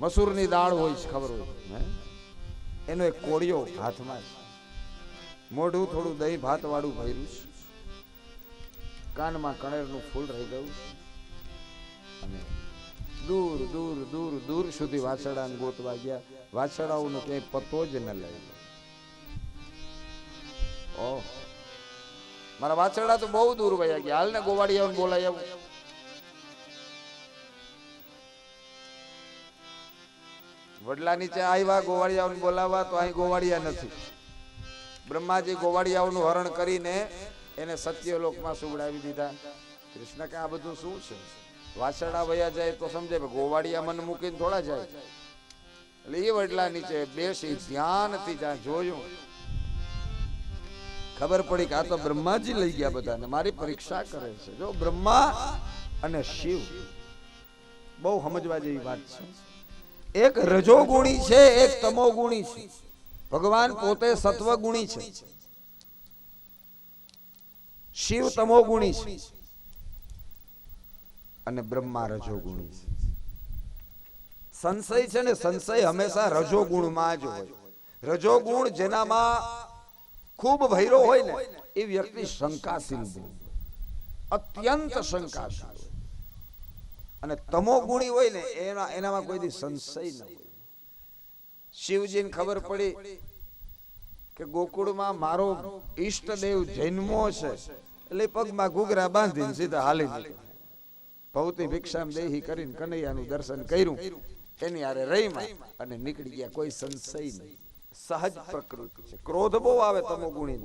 મસૂરની દાળ હોય છે, ખબર હોય. એનો એક કોળિયો હાથમાં મોઢું થોડું દહીં ભાત વાળું ભર્યું છે. કાનમાં કણેરનું ફૂલ રહી ગયું અને દૂર દૂર દૂર દૂર સુધી વાછડાને ગોતવા ગયા. વાછડાઓનો ક્યાંય પતો જ ન લાગ્યો ઓહ. મારા વાછરડા તો બહુ દૂર વયા ગયા. હાલ ને ગોવાળિયાઓને બોલાય આવું. વડલા નીચે આવ્યા ગોવાળિયાઓને બોલાવવા તો અહીં ગોવાળિયા નથી. બ્રહ્માજી ગોવાળિયાઓનું હરણ કરીને એને સત્યલોકમાં સુવડાવી દીધા. કૃષ્ણ કે આ બધું શું છે? વાછરડા વયા જાય તો સમજે ગોવાળિયા મન મૂકીને થોડા જાય. એટલે એ વડલા નીચે બેસી ધ્યાનથી જ્યાં જોયું. ખબર પડી કે આ તો બ્રહ્માજી લઈ ગયા બધાને. મારી પરીક્ષા કરે છે. જો બ્રહ્મા અને શિવ બહુ સમજવા જેવી વાત છે. એક રજોગુણી છે, એક તમોગુણી છે. ભગવાન પોતે સત્વગુણી છે. શિવ તમોગુણી છે. અને બ્રહ્મા રજોગુણી છે. સંશય છે ને સંશય હંમેશા રજોગુણમાં જ હોય. રજોગુણ જેનામાં ખૂબ ભૈરો હોય ને, એ વ્યક્તિ શંકાશીલ અત્યંત શંકાશીલ હોય. અને તમો ગુણી હોય ને, એના, એનામાં કોઈ દી સંશય ન હોય. શિવજીને ખબર પડી કે ગોકુળમાં મારો ઈષ્ટદેવ જન્મો છે, એટલે પગમાં ઘૂઘરા બાંધીને સીધા હાલી નીકળ્યા. ભૌતિક ભિક્ષામ દેહી કરીને કનૈયાનું દર્શન કર્યું. એની હારે રહીમાં અને નીકળી ગયા. કોઈ સંશય નહીં. સહજ પ્રકૃતિ છે. ક્રોધ બહુ આવે તમો ગુણી